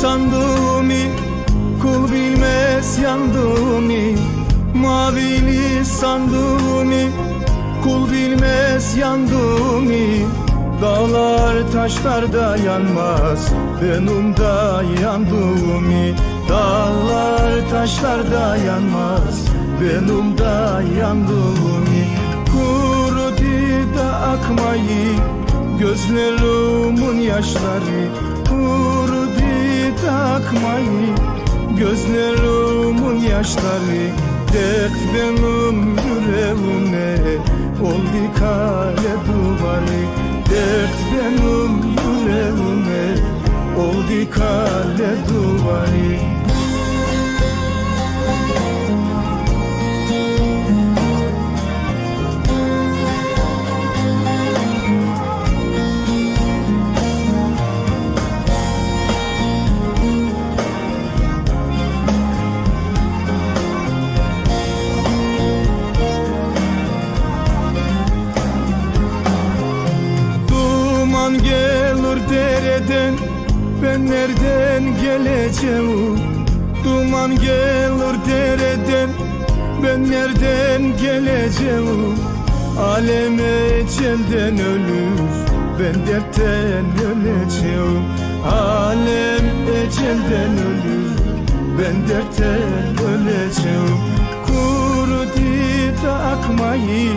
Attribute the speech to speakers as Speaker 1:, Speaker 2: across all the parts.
Speaker 1: sandığımı Kul bilmez yandığımı Mavili sandığımı Kul bilmez yandığımı Dağlar taşlar da yanmaz Benim da yandığımı Dağlar taşlar da yanmaz Benim da yandığımı Kurudu da akmayı Gözlerimin yaşları. Kurudu da akmayı Gözlerimin yaşları Dert benim yüreğime Oldu kale duvarı. Dert benim yüreğime Oldu kale duvarı dereden Ben nereden geleceğim? Duman gelir dereden Ben nereden geleceğim? Alem ecelden ölür Ben dertten öleceğim. Alem ecelden ölür Ben dertten öleceğim. Kurudu da akmayı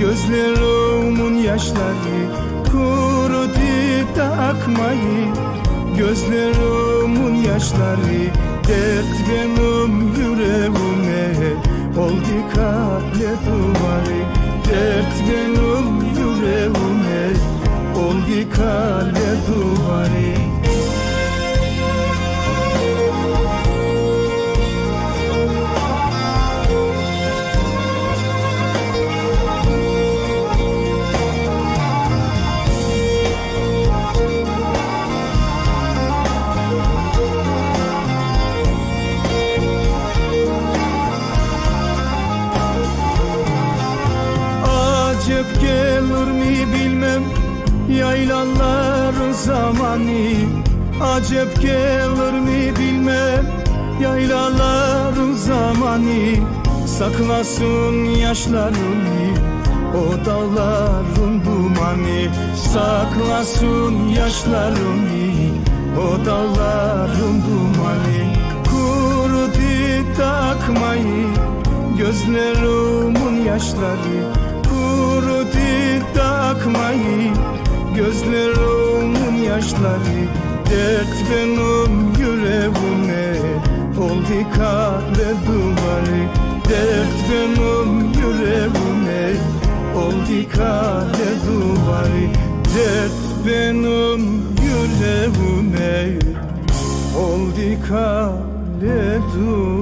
Speaker 1: Gözlerimin yaşları Kurudu da akmayı Gözlerimin yaşları Dert benim yüreğime Oldu kale duvarı Yaylaların zamanı Acep gelir mi bilmem Yaylaların zamanı Saklasın yaşlarını O dağların dumanı. Saklasın yaşlarını O dağların dumanı. Kurudu da akmayı Gözlerimin yaşları. Kurudu da akmayı Gözlerimin yaşları Dert benim yüreğime Oldu kale duvarı Dert benim yüreğime Oldu kale duvarı Dert benim yüreğime Oldu kale duvarı